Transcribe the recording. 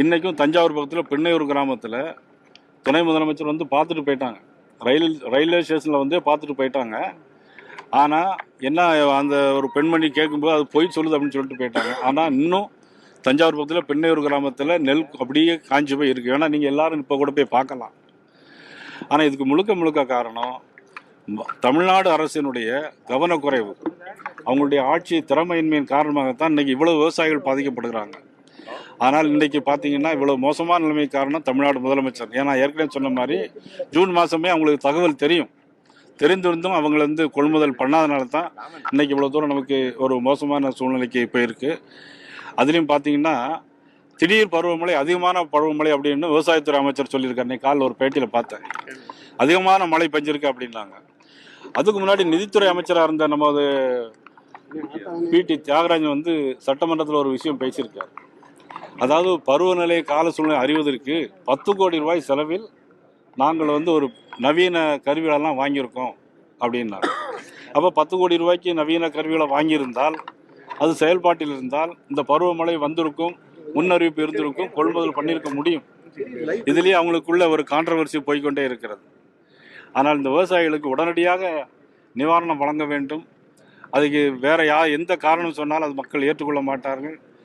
இன்றைக்கும் தஞ்சாவூர் பக்கத்தில் பெண்ணையூர் கிராமத்தில் துணை முதலமைச்சர் வந்து பார்த்துட்டு போயிட்டாங்க. ரயில் ரயில்வே ஸ்டேஷனில் வந்து பார்த்துட்டு போயிட்டாங்க. ஆனால் என்ன அந்த ஒரு பெண்மணி கேட்கும்போது அது பொய் சொல்லுது அப்படின்னு சொல்லிட்டு போயிட்டாங்க. ஆனால் இன்னும் தஞ்சாவூர் பக்கத்தில் பெண்ணையூர் கிராமத்தில் நெல் அப்படியே காஞ்சி போய் இருக்குது ஏன்னா நீங்கள் எல்லோரும் இப்போ கூட போய் பார்க்கலாம். ஆனால் இதுக்கு முழுக்க முழுக்க காரணம் தமிழ்நாடு அரசினுடைய கவனக்குறைவு. அவங்களுடைய ஆட்சி திறமையின்மையின் காரணமாகத்தான் இன்னைக்கு இவ்வளோ விவசாயிகள் பாதிக்கப்படுகிறாங்க. ஆனால் இன்றைக்கு பார்த்தீங்கன்னா இவ்வளோ மோசமான நிலைமை காரணம் தமிழ்நாடு முதலமைச்சர். ஏன்னா ஏற்கனவே சொன்ன மாதிரி ஜூன் மாதமே அவங்களுக்கு தகவல் தெரியும். தெரிந்திருந்தும் அவங்கள வந்து கொள்முதல் பண்ணாதனால தான் இன்றைக்கி இவ்வளோ தூரம் நமக்கு ஒரு மோசமான சூழ்நிலைக்கு போயிருக்கு. அதுலேயும் பார்த்தீங்கன்னா திடீர் பருவமழை அதிகமான பருவமழை அப்படின்னு விவசாயத்துறை அமைச்சர் சொல்லியிருக்காரு. இன்னைக்கு காலைல ஒரு பேட்டியில் பார்த்தேன். அதிகமான மழை பெஞ்சிருக்கு அப்படின்னாங்க. அதுக்கு முன்னாடி நிதித்துறை அமைச்சராக இருந்த நமது பிடி தியாகராஜன் வந்து சட்டமன்றத்தில் ஒரு விஷயம் பேசியிருக்காரு. அதாவது பருவநிலை கால சூழ்நிலை அறிவதற்கு பத்து கோடி ரூபாய் செலவில் நாங்கள் வந்து ஒரு நவீன கருவிகளெல்லாம் வாங்கியிருக்கோம் அப்படின்னாரு. அப்போ பத்து கோடி ரூபாய்க்கு நவீன கருவிகளை வாங்கியிருந்தால் அது செயல்பாட்டில் இருந்தால் இந்த பருவமழை வந்திருக்கும் முன்னறிவிப்பு இருந்திருக்கும் கொள்முதல் பண்ணியிருக்க முடியும். இதுலேயே அவங்களுக்குள்ள ஒரு கான்ட்ரவர்சி போய்க்கொண்டே இருக்கிறது. ஆனால் இந்த விவசாயிகளுக்கு உடனடியாக நிவாரணம் வழங்க வேண்டும். அதுக்கு வேற யா எந்த காரணம் சொன்னாலும் அது மக்கள் ஏற்றுக்கொள்ள மாட்டார்கள்.